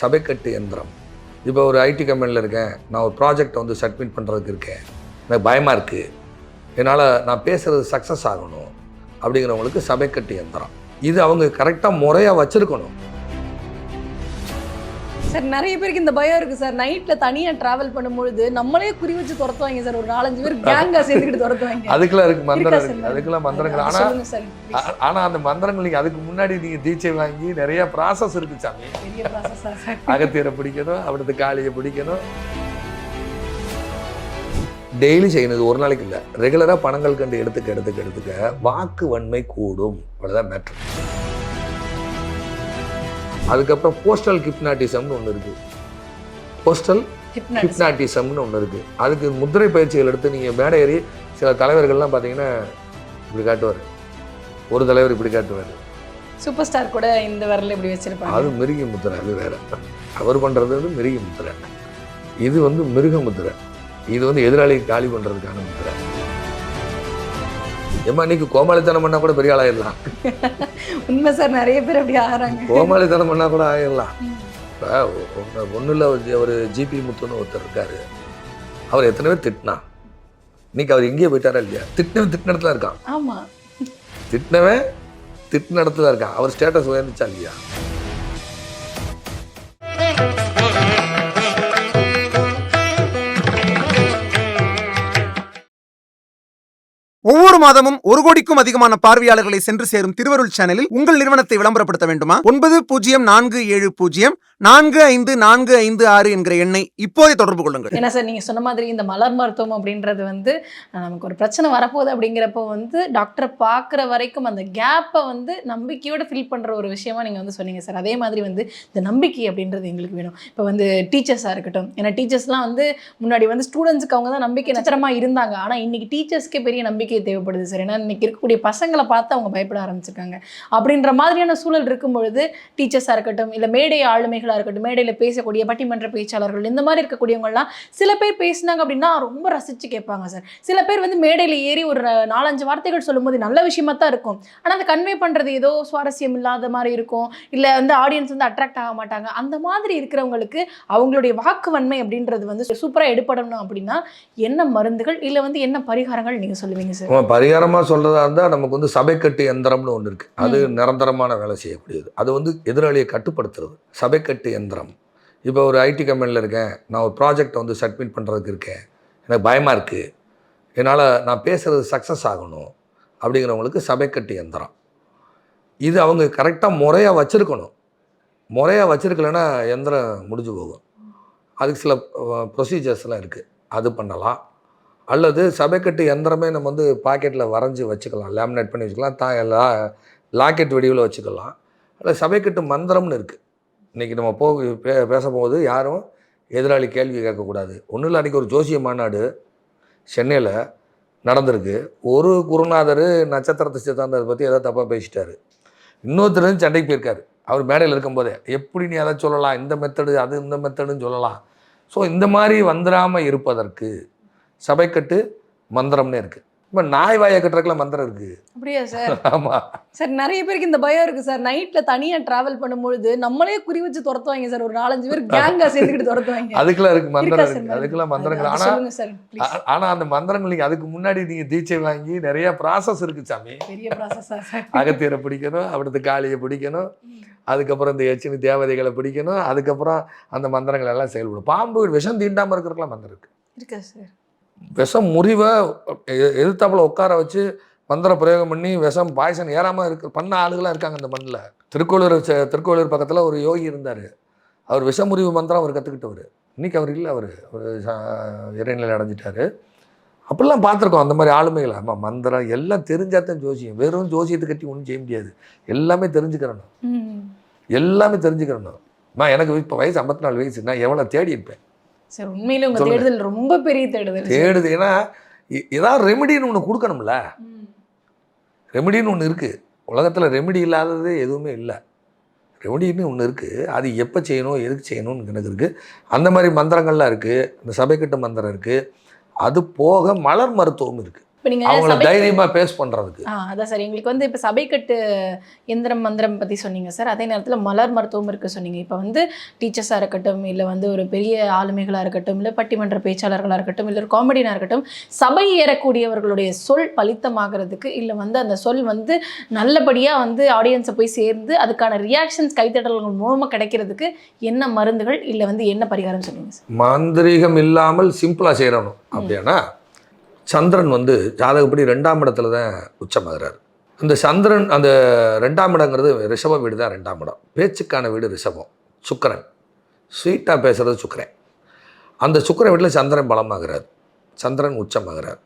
சபைக்கட்டு எந்திரம். இப்போ ஒரு ஐடி கம்பெனியில் இருக்கேன். நான் ஒரு ப்ராஜெக்ட் வந்து சப்மிட் பண்ணுறதுக்கு இருக்கேன். எனக்கு பயமாக இருக்குது என்னால் நான் பேசுகிறது சக்ஸஸ் ஆகணும். அப்படிங்கிறவங்களுக்கு சபைக்கட்டு எந்திரம். இது அவங்க கரெக்டாக முறையாக வச்சுருக்கணும். சார் நிறைய பேருக்கு இந்த பயம் இருக்கு சார். நைட்ல தனியா டிராவல் பண்ணும்பொழுது நம்மளே குறி வச்சு துரத்துவாங்க சார். ஒரு நாலஞ்சு பேர் கேங்கா சேர்ந்துக்கிட்டு துரத்துவாங்க. அதுக்கெல்லாம் இருக்குது மந்திரம் இருக்கா? அதுக்கெல்லாம் மந்திரங்கள் please. ஆனால் அந்த மந்திரங்கள் நீங்கள் அதுக்கு முன்னாடி நீங்கள் தீட்சை வாங்கி நிறைய ப்ராசஸ் இருக்குது சாமி. அகத்தியரை பிடிக்கணும் அவிடத்து காளியை பிடிக்கணும். டெய்லி செய்யணும் ஒரு நாளைக்கு இல்லை. ரெகுலராக பணங்கள் கண்டு எடுத்துக்க எடுத்துக்க எடுத்துக்க வாக்கு வன்மை கூடும். அவ்வளோதான் மேட்ரு அதுக்கப்புறம் போஸ்டல் கிப்னாட்டிசம்னு ஒன்று இருக்குது போஸ்டல். ஹிப்னாட்டிசம்னு ஒன்று இருக்குது அதுக்கு முத்திரை பயிற்சிகள் எடுத்து நீங்கள் மேடை ஏறி சில தலைவர்கள்லாம் பார்த்தீங்கன்னா இப்படி காட்டுவார். ஒரு தலைவர் இப்படி காட்டுவார். சூப்பர் ஸ்டார் கூட இந்த விரல் இப்படி வச்சிருப்பாங்க. அது மிருக முத்திரை அது வேற. அவர் பண்ணுறது வந்து மிருக முத்திரை இது வந்து மிருக முத்திரை இது வந்து எதிராளி காலி பண்ணுறதுக்கான முத்திரை ஏம்மா இன்னைக்கு கோமாளித்தனம் பண்ணால் கூட பெரிய ஆளாயிடலாம். உண்மை சார் நிறைய பேர் அப்படி ஆகிறாங்க. கோமாளித்தனம் பண்ணால் கூட ஆயிடலாம். இப்போ ஒன்றும் இல்லை ஒரு ஜிபி முத்துன்னு ஒருத்தர் இருக்காரு. அவர் எத்தனை பேர் திட்டினா? இன்னைக்கு அவர் எங்கேயே போயிட்டாரா இல்லையா? திட்டினவன் திட்டின இடத்துல இருக்கான். ஆமா. திட்டினவன் திட்டின இடத்துல இருக்கான். அவர் ஸ்டேட்டஸ் உயர்ந்துச்சா இல்லையா? ஒவ்வொரு மாதமும் ஒரு கோடிக்கும் அதிகமான பார்வையாளர்களை சென்று சேரும் திருவருள் சேனலில் உங்கள் நிறுவனத்தை விளம்பரப்படுத்த வேண்டுமா? ஒன்பது பூஜ்ஜியம் நான்கு ஏழு பூஜ்ஜியம் நான்கு ஐந்து நான்கு ஐந்து ஆறு என்கிற எண்ணை இப்போதே தொடர்பு கொள்ளுங்கள். ஏன்னா சார் நீங்கள் சொன்ன மாதிரி இந்த மலர் மருத்துவம் அப்படின்றது வந்து நமக்கு ஒரு பிரச்சனை வரப்போகுது அப்படிங்கிறப்போ வந்து டாக்டரை பார்க்குற வரைக்கும் அந்த கேப்பை வந்து நம்பிக்கையோடு ஃபில் பண்ணுற ஒரு விஷயமா நீங்கள் வந்து சொன்னீங்க சார். அதே மாதிரி வந்து இந்த நம்பிக்கை அப்படின்றது எங்களுக்கு வேணும். இப்போ வந்து டீச்சர்ஸாக இருக்கட்டும். ஏன்னா டீச்சர்ஸ்லாம் வந்து முன்னாடி வந்து ஸ்டூடெண்ட்ஸ்க்கு அவங்க தான் நம்பிக்கை நச்சரமாக இருந்தாங்க. ஆனால் இன்னைக்கு டீச்சர்ஸ்க்கே பெரிய நம்பிக்கை தேவைப்படுது. சார் ஏன்னா இன்னைக்கு இருக்கக்கூடிய பசங்களை பார்த்து அவங்க பயப்பட ஆரம்பிச்சிருக்காங்க. அப்படின்ற மாதிரியான சூழல் இருக்கும் பொழுது டீச்சர்ஸாக இருக்கட்டும் இல்லை மேடை ஆளுமைகளாக இருக்கட்டும் மேடையில் பேசக்கூடிய பட்டிமன்ற பேச்சாளர்கள் இந்த மாதிரி இருக்கக்கூடியவங்கலாம் சில பேர் பேசினாங்க அப்படின்னா ரொம்ப ரசித்து கேட்பாங்க சார். சில பேர் வந்து மேடையில் ஏறி ஒரு நாலஞ்சு வார்த்தைகள் சொல்லும்போது நல்ல விஷயமா தான் இருக்கும். ஆனால் அதை கன்வே பண்ணுறது ஏதோ சுவாரஸ்யம் இல்லாத மாதிரி இருக்கும். இல்லை வந்து ஆடியன்ஸ் வந்து அட்ராக்ட் ஆக மாட்டாங்க. அந்த மாதிரி இருக்கிறவங்களுக்கு அவங்களுடைய வாக்கு வன்மை அப்படின்றது வந்து சூப்பராக எடுப்படணும் அப்படின்னா என்ன மருந்துகள் இல்லை வந்து என்ன பரிகாரங்கள் நீங்கள் சொல்லுவீங்க சார்? பரிகாரமாக சொல்கிறதா இருந்தால் நமக்கு வந்து சபைக்கட்டு எந்திரம்னு ஒன்று இருக்குது அது நிரந்தரமான வேலை செய்யக்கூடியது. அது வந்து எதிராளியை கட்டுப்படுத்துறது. சபைக்கட்டு எந்திரம். இப்போ ஒரு ஐடி கம்பெனியில் இருக்கேன். நான் ஒரு ப்ராஜெக்ட் வந்து சப்மிட் பண்ணுறதுக்கு இருக்கேன். எனக்கு பயமாக இருக்குது என்னால் நான் பேசுகிறது சக்ஸஸ் ஆகணும் அப்படிங்கிறவங்களுக்கு சபைக்கட்டு எந்திரம். இது அவங்க கரெக்டாக முறையாக வச்சுருக்கணும். முறையாக வச்சுருக்கலைன்னா எந்திரம் முடிஞ்சு போகும். அதுக்கு சில ப்ரொசீஜர்ஸ்லாம் இருக்குது அது பண்ணலாம். அல்லது சபைக்கட்டு எந்திரமே நம்ம வந்து பாக்கெட்டில் வரைஞ்சி வச்சுக்கலாம் லேமினேட் பண்ணி வச்சுக்கலாம் தா எல்லா லாக்கெட் வடிவில் வச்சுக்கலாம். அல்லது சபைக்கட்டு மந்திரம்னு இருக்குது இன்றைக்கி நம்ம போ பே பேச போகுது யாரும் எதிராளி கேள்வி கேட்கக்கூடாது. ஒன்றும் இல்லை அன்றைக்கி ஒரு ஜோசிய மாநாடு சென்னையில் நடந்திருக்கு. ஒரு குருநாதர் நட்சத்திரத்தை சித்தாந்தத்தை பற்றி ஏதோ தப்பாக பேசிட்டாரு. இன்னொருத்தர் சண்டைக்கு போயிருக்காரு. அவர் மேடையில் இருக்கும்போதே எப்படி நீ அதை சொல்லலாம்? இந்த மெத்தடு அது இந்த மெத்தடுன்னு சொல்லலாம். ஸோ இந்த மாதிரி வந்துடாமல் இருப்பதற்கு சபைக்கட்டு மந்திரம்னே இருக்குது இப்போ நாய் வாயை கட்டுறதுக்குலாம் மந்திரம் இருக்குது அப்படியா சார்? ஆமாம் சார் நிறைய பேருக்கு இந்த பயம் இருக்கு சார். நைட்ல தனியா டிராவல் பண்ணும்பொழுது நம்மளே குறி வச்சு துரத்துவாங்க சார். ஒரு நாலஞ்சு பேர் கேங்கா சேர்ந்துக்கிட்டு துரத்துவாங்க அதுக்கெல்லாம் இருக்குது மந்திரம் இருக்கா. சார் இருக்குது அதுக்கெல்லாம் மந்திரங்கள். ஆனால். ஆனால் அந்த மந்திரங்கள் நீங்கள் அதுக்கு முன்னாடி நீங்கள் தீட்சை வாங்கி நிறைய ப்ராசஸ் இருக்குது சாமி. பெரிய ப்ராசஸா சார். அகத்தியரை பிடிக்கணும் அவிடத்து காளியை பிடிக்கணும் அதுக்கப்புறம் இந்த எச்சினி தேவதைகளை பிடிக்கணும் அதுக்கப்புறம் அந்த மந்திரங்கள் எல்லாம் செயல்படும். பாம்பு விஷம் தீண்டாமல் இருக்கிறதுக்கெல்லாம் மந்திரம் இருக்குது இருக்கா சார்? விஷம் முறிவை எ- எதிர்த்தாப்புல உட்கார வச்சு மந்திர பிரயோகம் பண்ணி விஷம் பாய்சன் ஏறாமல் இருக்க பண்ண ஆளுகளாக இருக்காங்க அந்த மண்ணில். திருக்கோளூர் திருக்கோளூர் பக்கத்தில் ஒரு யோகி இருந்தார். அவர் விஷமுறிவு மந்திரம் அவர் கற்றுக்கிட்டவர் இன்னைக்கு அவர் இல்லை அவர். ஒரு இறைநிலை அடைஞ்சிட்டாரு. அப்படிலாம் பார்த்துருக்கோம் அந்த மாதிரி ஆளுமைகளை. ஆமாம் மந்திரம் எல்லாம் தெரிஞ்சால் தான் ஜோசியம். வெறும் ஜோசியத்தை கட்டி ஒன்றும் செய்ய முடியாது. எல்லாமே தெரிஞ்சுக்கிறணும். எல்லாமே தெரிஞ்சுக்கிறணும். நான் எனக்கு இப்போ வயசு ஐம்பத்தி நாலு வயசு. நான் எவ்வளோ தேடி இருப்பேன்? சார் உண்மையிலே உங்க. தேடுதல் ரொம்ப பெரிய தேடுதல். தேடுது. ஏன்னா ஏதாவது ரெமெடின்னு ஒன்று கொடுக்கணும்ல. ரெமெடின்னு ஒன்று இருக்குது உலகத்தில் ரெமெடி இல்லாதது எதுவுமே இல்லை. ரெமெடின்னு ஒன்று இருக்குது அது எப்போ செய்யணும் எதுக்கு செய்யணும்னு எனக்கு இருக்குது அந்த மாதிரி மந்திரங்கள்லாம் இருக்குது இந்த சபைக்கட்டு மந்திரம் இருக்குது அது போக மலர் மருத்துவம் இருக்குது அவங்கள தைரியமாக பேஸ் பண்ணுறதுக்கு ஆ அதான் சார். எங்களுக்கு வந்து இப்போ சபைக்கட்டு எந்திரம் மந்திரம் பற்றி சொன்னீங்க சார். அதே நேரத்தில் மலர் மருத்துவம் இருக்கு சொன்னீங்க. இப்போ வந்து டீச்சர்ஸாக இருக்கட்டும் இல்லை வந்து ஒரு பெரிய ஆளுமைகளாக இருக்கட்டும் இல்லை பட்டிமன்ற பேச்சாளர்களாக இருக்கட்டும் இல்லை ஒரு காமெடியனாக இருக்கட்டும் சபை ஏறக்கூடியவர்களுடைய சொல் பலித்தமாகிறதுக்கு இல்லை வந்து அந்த சொல் வந்து நல்லபடியாக வந்து ஆடியன்ஸை போய் சேர்ந்து அதுக்கான ரியாக்ஷன்ஸ் கைத்தட்டல்கள் மூலமாக கிடைக்கிறதுக்கு என்ன மருந்துகள் இல்லை வந்து என்ன பரிகாரம் சொன்னீங்க சார்? மாந்திரீகம் இல்லாமல் சிம்பிளாக செய்யணும் அப்படின்னா சந்திரன் வந்து ஜாதகப்படி ரெண்டாம் இடத்துல தான் உச்சமாகிறார் அந்த சந்திரன் அந்த ரெண்டாம் இடங்கிறது ரிஷப வீடு தான் ரெண்டாம் இடம். பேச்சுக்கான வீடு ரிஷபம். சுக்கிரன். ஸ்வீட்டாக பேசுகிறது சுக்கரன். அந்த சுக்கர வீட்டில் சந்திரன் பலமாகிறார். சந்திரன் உச்சமாகிறார்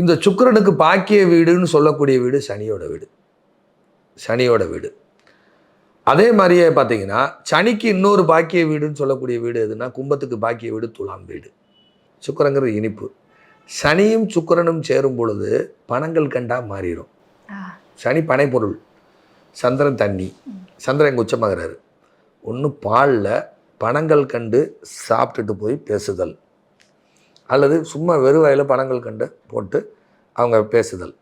இந்த சுக்கிரனுக்கு பாக்கிய வீடுன்னு சொல்லக்கூடிய வீடு சனியோட வீடு. சனியோட வீடு. அதே மாதிரியே பார்த்தீங்கன்னா சனிக்கு இன்னொரு பாக்கிய வீடுன்னு சொல்லக்கூடிய வீடு எதுனா கும்பத்துக்கு பாக்கிய வீடு துலாம் வீடு. சுக்கிரங்கிறது இனிப்பு. சனியும் சுக்கிரனும் சேரும் பொழுது பணங்கள் கண்டா மாறிடும். சனி பனைப்பொருள் சந்திரன் தண்ணி சந்திரன் இங்கே உச்சமாகிறாரு. ஒன்று பாலில் பணங்கள் கண்டு சாப்பிட்டுட்டு போய் பேசுதல். அல்லது சும்மா வெறும் வாயில் பணங்கள் கண்டு போட்டு அவங்க பேசுதல்.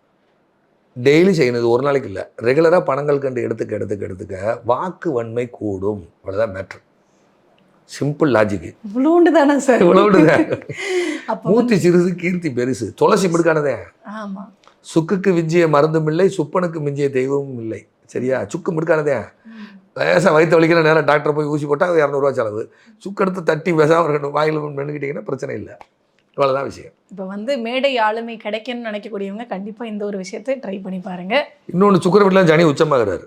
டெய்லி செய்யணும் இது ஒரு நாளைக்கு இல்லை. ரெகுலராக பணங்கள் கண்டு எடுத்துக்க எடுத்துக்க எடுத்துக்க வாக்கு வன்மை கூடும். அவ்வளோதான் மேட்ரு. சிம்பிள் லாஜிக்கு இவ்வளோண்டு தானே சார்? இவ்வளவுதான். அப்போ மூர்த்தி சிறுசு கீர்த்தி பெருசு. துளசி மிடுக்கானதே. ஆமாம் சுக்குக்கு மிஞ்சிய மருந்தும் இல்லை சுப்பனுக்கு மிஞ்சிய தெய்வமும் இல்லை. சரியா? சுக்கு மிடுக்கானதே. லேசாக வயிற்று வலிக்கிற நேரம் டாக்டர் போய் ஊசி போட்டால் அது இரநூறுவா செலவு. சுக்கு எடுத்து தட்டி பேசாமல் இருக்கணும். வாயில் மென்னுக்கிட்டிங்கன்னா பிரச்சனை இல்லை. இவ்வளோதான் விஷயம். இப்போ வந்து மேடை ஆளுமை கிடைக்கணும்னு நினைக்கக்கூடியவங்க கண்டிப்பாக இந்த ஒரு விஷயத்தை ட்ரை பண்ணி பாருங்க. இன்னொன்று சுக்கர வீட்டில் சனி உச்சமாகிறாரு.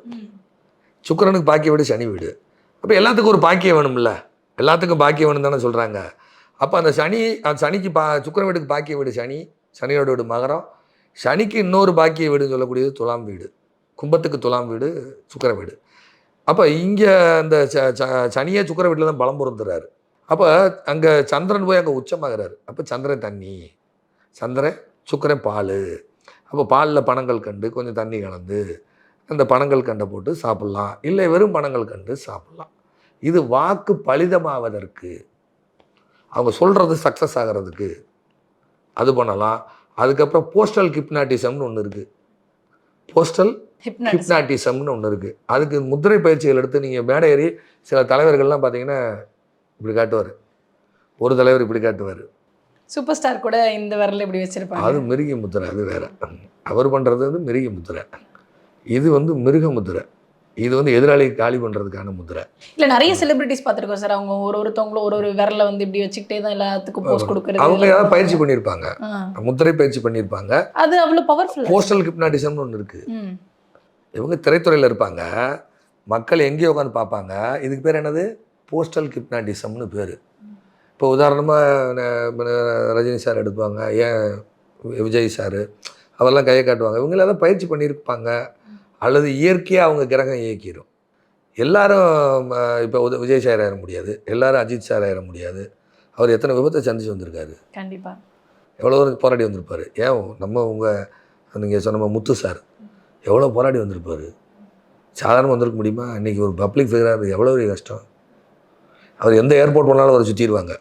சுக்கிரனுக்கு பாக்கிய வீடு சனி வீடு. அப்போ எல்லாத்துக்கும் ஒரு பாக்கியம் வேணும்ல. எல்லாத்துக்கும் பாக்கிய வீடுன்னு தானே சொல்கிறாங்க அப்போ அந்த சனி அந்த சனிக்கு பா சுக்கிர வீடுக்கு பாக்கிய வீடு சனி சனியோட வீடு மகரம். சனிக்கு இன்னொரு பாக்கிய வீடுன்னு சொல்லக்கூடியது துலாம் வீடு. கும்பத்துக்கு துலாம் வீடு சுக்கிர வீடு. அப்போ இங்கே அந்த ச ச- சனியே சுக்கிர வீட்டில் தான் பலம் பொருந்துறாரு. அப்போ அங்கே சந்திரன் போய் அங்கே உச்சமாகிறாரு. அப்போ சந்திரன் தண்ணி சந்திரன் சுக்கரன் பால். அப்போ பாலில் பணங்கள் கண்டு கொஞ்சம் தண்ணி கலந்து அந்த பணங்கள் கண்டை போட்டு சாப்பிட்லாம். இல்லை வெறும் பணங்கள் கண்டு சாப்பிட்லாம். இது வாக்கு பலிதமாவதற்கு அவங்க சொல்கிறது சக்ஸஸ் ஆகிறதுக்கு அது பண்ணலாம். அதுக்கப்புறம் போஸ்டல் கிப்னாட்டிசம்னு ஒன்று இருக்குது போஸ்டல் ஹிப்னாட்டிசம் ஹிப்னாட்டிசம்னு ஒன்று இருக்குது அதுக்கு முத்திரை பயிற்சிகள் எடுத்து நீங்கள் மேடை ஏறி சில தலைவர்கள்லாம் பார்த்தீங்கன்னா இப்படி காட்டுவார். ஒரு தலைவர் இப்படி காட்டுவார். சூப்பர் ஸ்டார் கூட இந்த விரல் இப்படி வச்சிருப்பாங்க. அது மிருக முத்திரை அது வேற. அவர் பண்ணுறது வந்து மிருக முத்திரை இது வந்து மிருக முத்திரை இது வந்து எதிராளி காலி பண்ணுறதுக்கான முத்திரை இல்ல நிறைய செலிபிரிட்டிஸ் பார்த்திருக்கோம் சார். அவங்க ஒரு ஒருத்தவங்களும் ஒரு ஒரு விரல வந்து இப்படி வச்சுக்கிட்டே தான் எல்லாத்துக்கும் போஸ்ட் கொடுக்கறது. அவங்க ஏதாவது பயிற்சி பண்ணியிருப்பாங்க. ஆ. முத்திரை பயிற்சி பண்ணியிருப்பாங்க. அது அவ்வளவு பவர்ஃபுல் போஸ்டல் கிப்னாட்டிசம்னு ஒன்று இருக்குது இவங்க திரைத்துறையில் இருப்பாங்க. மக்கள் எங்கேயோ உட்காந்து பார்ப்பாங்க. இதுக்கு பேர் என்னது? போஸ்டல் கிப்னாட்டிசம்னு பேர். இப்போ உதாரணமாக ரஜினி சார் எடுப்பாங்க. ஏன் விஜய் சார் அவரெல்லாம் கையை காட்டுவாங்க. இவங்க எல்லாம் பயிற்சி பண்ணியிருப்பாங்க. அல்லது இயற்கையாக அவங்க கிரகம் இயக்கிடும் எல்லாரும் இப்போ விஜய் சார் ஆயிட முடியாது. எல்லாரும் அஜித் சார் ஆயிட முடியாது. அவர் எத்தனை விபத்தை சந்திச்சு வந்திருக்காரு. கண்டிப்பா. எவ்வளோ தூரம் போராடி வந்திருப்பார். ஏன் நம்ம உங்கள் நீங்கள் சொன்ன முத்து சார் எவ்வளோ போராடி வந்திருப்பார்? சாதாரணமாக வந்திருக்க முடியுமா? இன்றைக்கி ஒரு பப்ளிக் ஃபிகராக எவ்வளோ பெரிய கஷ்டம். அவர் எந்த ஏர்போர்ட் போனாலும் அவரை சுற்றிடுவாங்க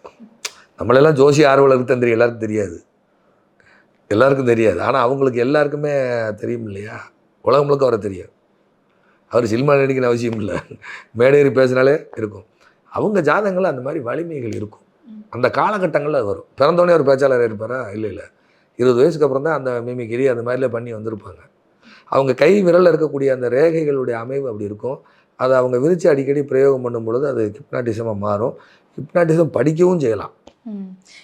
நம்மளெல்லாம் ஜோசி ஆர்வலருக்கு தெரியும். எல்லாருக்கும் தெரியாது. எல்லாருக்கும் தெரியாது. ஆனால் அவங்களுக்கு எல்லாருக்குமே தெரியும் இல்லையா? உலகம் முழுக்க அவரை தெரியும். அவர் சினிமா நடிக்கிற அவசியம் இல்லை. மேடையேறி பேசினாலே இருக்கும். அவங்க ஜாதகங்கள் அந்த மாதிரி வலிமைகள் இருக்கும். அந்த காலகட்டங்களில் அது வரும். பிறந்தோடனே ஒரு பேச்சாளர் இருப்பாரா? இல்லை இல்லை. இருபது வயசுக்கு அப்புறம் தான் அந்த மிமிக்கிரி அந்த மாதிரிலாம் பண்ணி வந்திருப்பாங்க. அவங்க கை விரலில் இருக்கக்கூடிய அந்த ரேகைகளுடைய அமைவு அப்படி இருக்கும். அதை அவங்க விரித்து அடிக்கடி பிரயோகம் பண்ணும் பொழுது அது ஹிப்னாட்டிசமாக மாறும். ஹிப்னாட்டிசம் படிக்கவும் செய்யலாம்.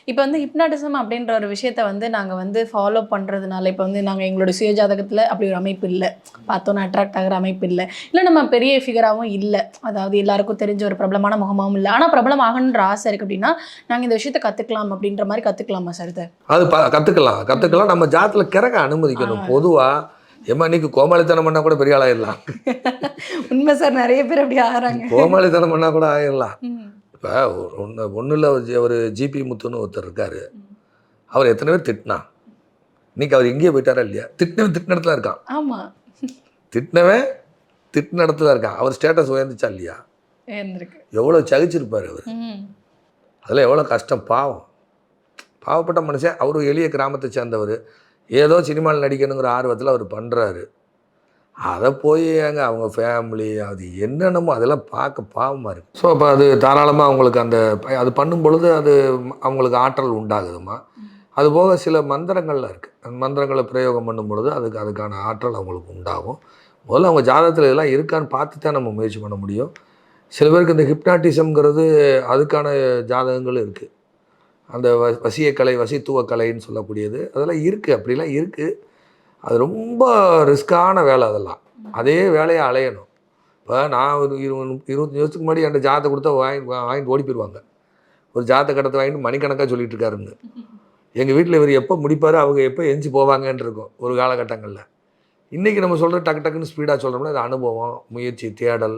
இப்போ வந்து ஹிப்னாட்டிசம் அப்படின்ற ஒரு விஷயத்த வந்து நாங்கள் வந்து ஃபாலோ பண்ணுறதுனால இப்போ வந்து நாங்கள் எங்களோட சுயஜாதகத்தில் அப்படி ஒரு அமைப்பு இல்லை. பார்த்தோன்னா அட்ராக்ட் ஆகிற அமைப்பு இல்லை. இல்லை நம்ம பெரிய ஃபிகராகவும் இல்லை. அதாவது எல்லாருக்கும் தெரிஞ்ச ஒரு பிரபலமான முகமாகவும் இல்லை. ஆனால் பிரபலம் ஆகணுன்ற ஆசை இருக்குது அப்படின்னா நாங்கள் இந்த விஷயத்தை கற்றுக்கலாம் அப்படின்ற மாதிரி கற்றுக்கலாமா சார் இதை? அது கற்றுக்கலாம் கற்றுக்கலாம் நம்ம ஜாத்தில் கிறக்க அனுமதிக்கணும். பொதுவாக ஏமா இன்னைக்கு கோமாளித்தனம் பண்ணால் கூட பெரிய ஆளாயிடலாம். உண்மை சார் நிறைய பேர் அப்படி ஆகிறாங்க. கோமாளித்தனம் பண்ணால் கூட ஆயிடலாம். இப்போ ஒன்று ஒன்றில் ஒரு ஜிபி முத்துன்னு ஒருத்தர் இருக்கார். அவர் எத்தனை பேர் திட்டினா? இன்னைக்கு அவர் எங்கேயோ போயிட்டாரா இல்லையா? திட்டினவன் திட்டின இடத்துல இருக்கான். ஆமாம் திட்டினவன் திட்டின இடத்துல இருக்கான். அவர் ஸ்டேட்டஸ் உயர்ந்துச்சா இல்லையா? எவ்வளோ சகிச்சிருப்பார் அவர். அதில் எவ்வளோ கஷ்டம்? பாவம். பாவப்பட்ட மனுஷன் அவர் எளிய கிராமத்தை சேர்ந்தவர். ஏதோ சினிமாவில் நடிக்கணுங்கிற ஆர்வத்தில் அவர் பண்ணுறாரு அதை போய் ஏங்க அவங்க ஃபேமிலி அது என்னென்னமோ அதெல்லாம் பார்க்க பாவமாக இருக்குது ஸோ அப்போ அது தாராளமாக அவங்களுக்கு அந்த அது பண்ணும் பொழுது அது அவங்களுக்கு ஆற்றல் உண்டாகுதுமா அது போக சில மந்திரங்கள்லாம் இருக்குது அந்த மந்திரங்களை பிரயோகம் பண்ணும் பொழுது அதுக்கு அதுக்கான ஆற்றல் அவங்களுக்கு உண்டாகும். முதல்ல அவங்க ஜாதகத்தில் இதெல்லாம் இருக்கான்னு பார்த்து தான் நம்ம முயற்சி பண்ண முடியும். சில பேருக்கு இந்த ஹிப்னாட்டிசம்ங்கிறது அதுக்கான ஜாதகங்களும் இருக்குது அந்த வ வசியக்கலை வசித்துவக்கலைன்னு சொல்லக்கூடியது. அதெல்லாம் இருக்குது அப்படிலாம் இருக்குது அது ரொம்ப ரிஸ்க்கான வேலை அதெல்லாம். அதே வேலையை அலையணும். இப்போ நான் ஒரு இருபது இருபத்தஞ்சி வருஷத்துக்கு முன்னாடி என்கிட்ட ஜாதகத்தை கொடுத்தா வாங்கி வாங்கிட்டு ஓடி போயிடுவாங்க. ஒரு ஜாதக கடத்தை வாங்கிட்டு மணிக்கணக்காக சொல்லிட்டு இருக்காருன்னு. எங்கள் வீட்டில் இவர் எப்போ முடிப்பார் அவங்க எப்போ எஞ்சி போவாங்கன்னு இருக்கும் ஒரு காலகட்டங்களில். இன்றைக்கி நம்ம சொல்கிற டக்கு டக்குன்னு ஸ்பீடாக சொல்கிறோம்னா அது அனுபவம் முயற்சி தேடல்.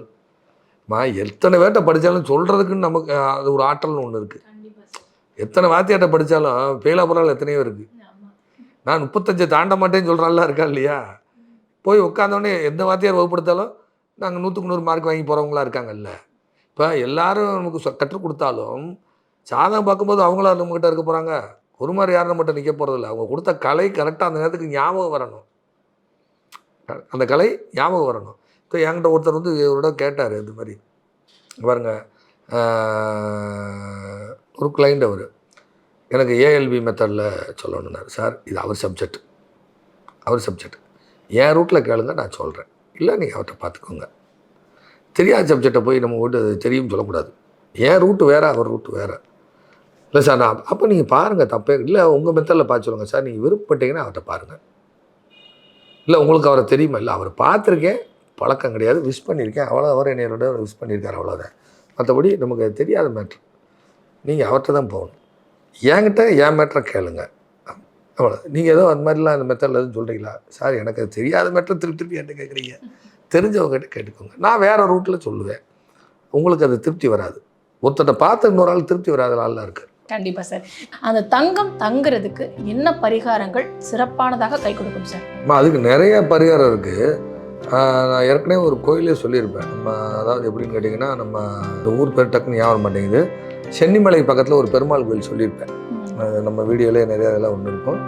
மா எத்தனை பேர்ட்ட படித்தாலும் சொல்கிறதுக்குன்னு நமக்கு அது ஒரு ஆற்றல்னு ஒன்று இருக்குது எத்தனை வாத்தியாட்ட படித்தாலும் ஃபெயிலாக போகிறாலும் எத்தனையோ இருக்குது நான் முப்பத்தஞ்சு தாண்ட மாட்டேன்னு சொல்கிறான்லாம் இருக்கா இல்லையா? போய் உட்காந்தோடனே எந்த வாத்தியார் வகுப்படுத்தாலும் நாங்கள் நூற்றுக்கு நூறு மார்க் வாங்கி போகிறவங்களா இருக்காங்கல்ல. இப்போ எல்லாரும் நமக்கு சொ- கற்றுக் கொடுத்தாலும் சாதகம் பார்க்கும்போது அவங்களா நம்மக்கிட்ட இருக்க போகிறாங்க ஒரு மாதிரி யாரும் நம்மகிட்ட நிற்க போகிறதில்ல அவங்க கொடுத்த கலை கரெக்டாக அந்த நேரத்துக்கு ஞாபகம் வரணும். அந்த கலை ஞாபகம் வரணும். இப்போ என்கிட்ட ஒருத்தர் வந்து இவரோட கேட்டார் இது மாதிரி. பாருங்கள் ஒரு கிளைண்ட் அவர். எனக்கு ஏஎல்பி மெத்தடில் சொல்லணுன்னார் சார் இது அவர் சப்ஜெக்ட் அவர் சப்ஜெக்ட் என் ரூட்டில் கேளுங்க நான் சொல்கிறேன் இல்லை நீங்கள் அவர்கிட்ட பார்த்துக்கோங்க. தெரியாத சப்ஜெக்டை போய் நம்ம வீட்டு தெரியும் சொல்லக்கூடாது. என் ரூட்டு வேறு அவர் ரூட்டு வேறு. இல்லை சார் நான் அப்போ நீங்கள் பாருங்கள் தப்பே. இல்லை உங்கள் மெத்தடில் பார்த்து சொல்லுங்கள் சார். நீங்கள் விருப்பப்பட்டீங்கன்னா அவர்கிட்ட பாருங்கள் இல்லை உங்களுக்கு அவரை தெரியுமா? இல்லை அவர் பார்த்துருக்கேன். பழக்கம் கிடையாது. விஷ் பண்ணியிருக்கேன். அவ்வளோ அவர் என்னையோட விஷ் பண்ணியிருக்காரு அவ்வளோதான் மற்றபடி நமக்கு தெரியாத மேட்ரு நீங்கள் அவர்கிட்ட தான் போகணும். என்கிட்ட என் மேட்ரை கேளுங்க. அவ்வளோ நீங்கள் ஏதோ அந்த மாதிரிலாம் அந்த மெத்தடில் எதுவும் சொல்கிறீங்களா சார் எனக்கு அது தெரியாத மேட்ரை திருப்பி திருப்பி என்கிட்ட கேட்குறீங்க. தெரிஞ்சவங்ககிட்ட கேட்டுக்கோங்க. நான் வேறு ரூட்டில் சொல்லுவேன். உங்களுக்கு அது திருப்தி வராது. ஒருத்தட்ட பார்த்து இன்னொரு ஆள் திருப்தி வராத ஆள்லாம் இருக்குது கண்டிப்பா சார் அந்த தங்கம் தங்குறதுக்கு என்ன பரிகாரங்கள் சிறப்பானதாக கை கொடுக்கும் சார் அதுக்கு நிறைய பரிகாரம் இருக்குது நான் ஏற்கனவே ஒரு கோயிலே சொல்லியிருப்பேன். நம்ம அதாவது எப்படின்னு கேட்டிங்கன்னா நம்ம இந்த ஊர் பேர் டக்குன்னு ஞாபகம் மாட்டேங்குது. சென்னிமலை பக்கத்தில் ஒரு பெருமாள் கோயில் சொல்லியிருப்பேன். நம்ம வீடியோலே நிறைய இதெல்லாம் ஒன்று இருக்கும்.